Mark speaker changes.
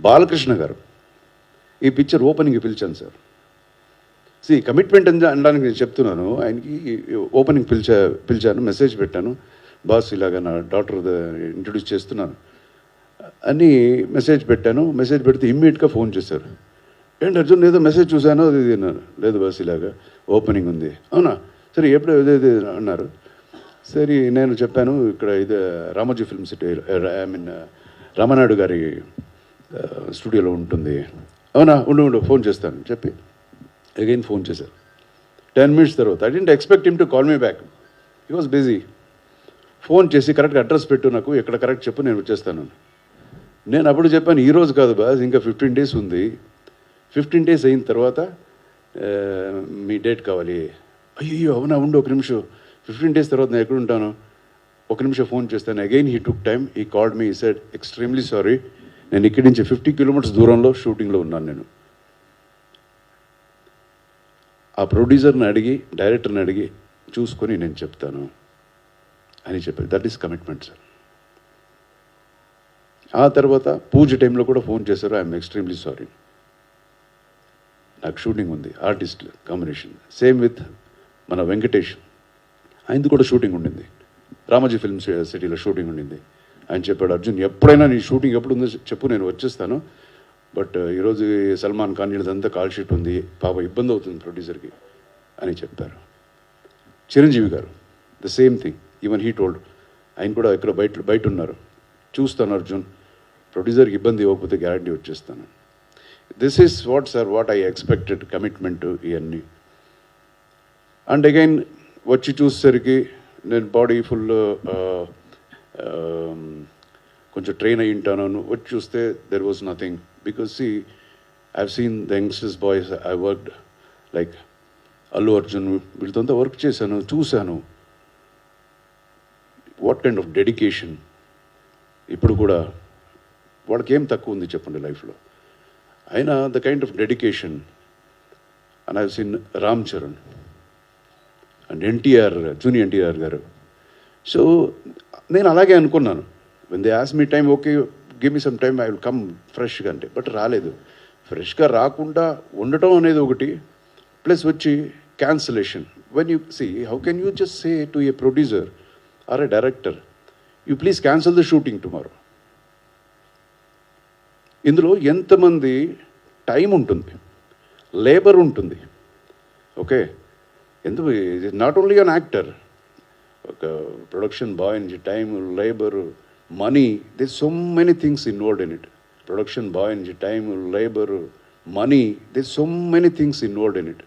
Speaker 1: బాలకృష్ణ గారు. ఈ picture opening పిలిచాను సార్. సి కమిట్మెంట్ అని అనడానికి నేను చెప్తున్నాను. ఆయనకి ఓపెనింగ్ పిలిచా పిలిచాను మెసేజ్ పెట్టాను. బాస్ ఇలాగా నా డాక్టర్ ఇంట్రొడ్యూస్ చేస్తున్నాను. అని మెసేజ్ పెట్టాను. మెసేజ్ పెడితే ఇమ్మీడియట్గా ఫోన్ చేశారు. ఏంటి అర్జున్ ఏదో మెసేజ్ చూశాను అది ఇది లేదు బాస్ ఇలాగా ఓపెనింగ్ ఉంది. అవునా? సరే ఎప్పుడు ఏదో ఇది అన్నారు. సరే నేను చెప్పాను ఇక్కడ ఇది Ramoji film city I mean Ramanaidu గారి స్టూడియోలో ఉంటుంది. అవునా? ఉండు ఉండు ఫోన్ చేస్తాను. చెప్పి. అగైన్ ఫోన్ చేశారు. టెన్ మినిట్స్ తర్వాత. I didn't expect him to call me back he was busy phone చేసి కరెక్ట్గా అడ్రస్ పెట్టు నాకు. ఎక్కడ కరెక్ట్ చెప్పు నేను వచ్చేస్తాను. నేను అప్పుడు చెప్పాను ఈ రోజు కాదు బాస్ ఇంకా ఫిఫ్టీన్ డేస్ ఉంది. ఫిఫ్టీన్ డేస్ అయిన తర్వాత మీ డేట్ కావాలి. అయ్యో అవునా? ఉండు ఒక నిమిషం. ఫిఫ్టీన్ డేస్ తర్వాత నేను ఎక్కడ ఉంటాను? ఒక నిమిషం ఫోన్ చేస్తాను. Again he took time he called me said extremely sorry నేను ఇక్కడి నుంచి ఫిఫ్టీ కిలోమీటర్స్ దూరంలో షూటింగ్లో ఉన్నాను నేను. ఆ ప్రొడ్యూసర్ని అడిగి డైరెక్టర్ని అడిగి చూసుకొని నేను చెప్తాను అని చెప్పారు. దట్ ఈస్ కమిట్మెంట్ సార్ ఆ తర్వాత పూజ టైంలో కూడా ఫోన్ చేశారు. ఐఎమ్ ఎక్స్ట్రీమ్లీ సారీ నాకు షూటింగ్ ఉంది ఆర్టిస్ట్ కాంబినేషన్ సేమ్ విత్ మన వెంకటేష్. ఆయనది కూడా షూటింగ్ ఉండింది. రామోజీ ఫిల్మ్ సిటీలో షూటింగ్ ఉండింది. ఆయన చెప్పాడు అర్జున్. ఎప్పుడైనా నీ షూటింగ్ ఎప్పుడు ఉందో చెప్పు నేను వచ్చేస్తాను. బట్ ఈరోజు సల్మాన్ ఖాన్ వీళ్ళదంతా కాల్ షీట్ ఉంది. పాప ఇబ్బంది అవుతుంది ప్రొడ్యూసర్కి అని చెప్పారు. చిరంజీవి గారు the same thing. Even he told ఆయన కూడా ఇక్కడ బయట బయట ఉన్నారు. చూస్తాను అర్జున్. ప్రొడ్యూసర్కి ఇబ్బంది ఇవ్వకపోతే గ్యారంటీ వచ్చేస్తాను. This is what sir what I expected commitment ఇవన్నీ. అండ్ అగైన్ వచ్చి చూసేసరికి నేను బాడీ ఫుల్ కొంచెం ట్రైన్ అయ్యి ఉంటాను. వచ్చి చూస్తే there was nothing because see I've seen the youngsters boys I work like Allu Arjun వీళ్ళతో వర్క్ చేశాను చూశాను. వాట్ కైండ్ ఆఫ్ డెడికేషన్ ఇప్పుడు కూడా వాడికి ఏం తక్కువ ఉంది చెప్పండి లైఫ్లో. అయినా the kind of dedication and I've seen Ram Charan and NTR junior NTR గారు. సో నేను అలాగే అనుకున్నాను. When they ask me time okay give me some time I will come ఫ్రెష్గా అంటే బట్ రాలేదు. ఫ్రెష్గా రాకుండా ఉండటం అనేది ఒకటి. ప్లస్ వచ్చి cancellation when you see how can you just say to a producer or a director you please cancel the shooting tomorrow ఇందులో ఎంతమంది టైం ఉంటుంది? లేబర్ ఉంటుంది. ఓకే ఎందుకు? నాట్ ఓన్లీ అన్ యాక్టర్ ఒక ప్రొడక్షన్ బాయ్ నుంచి time labour money, there's so many things involved in it. Production, buoyancy, time, labor, money, there's so many things involved in it.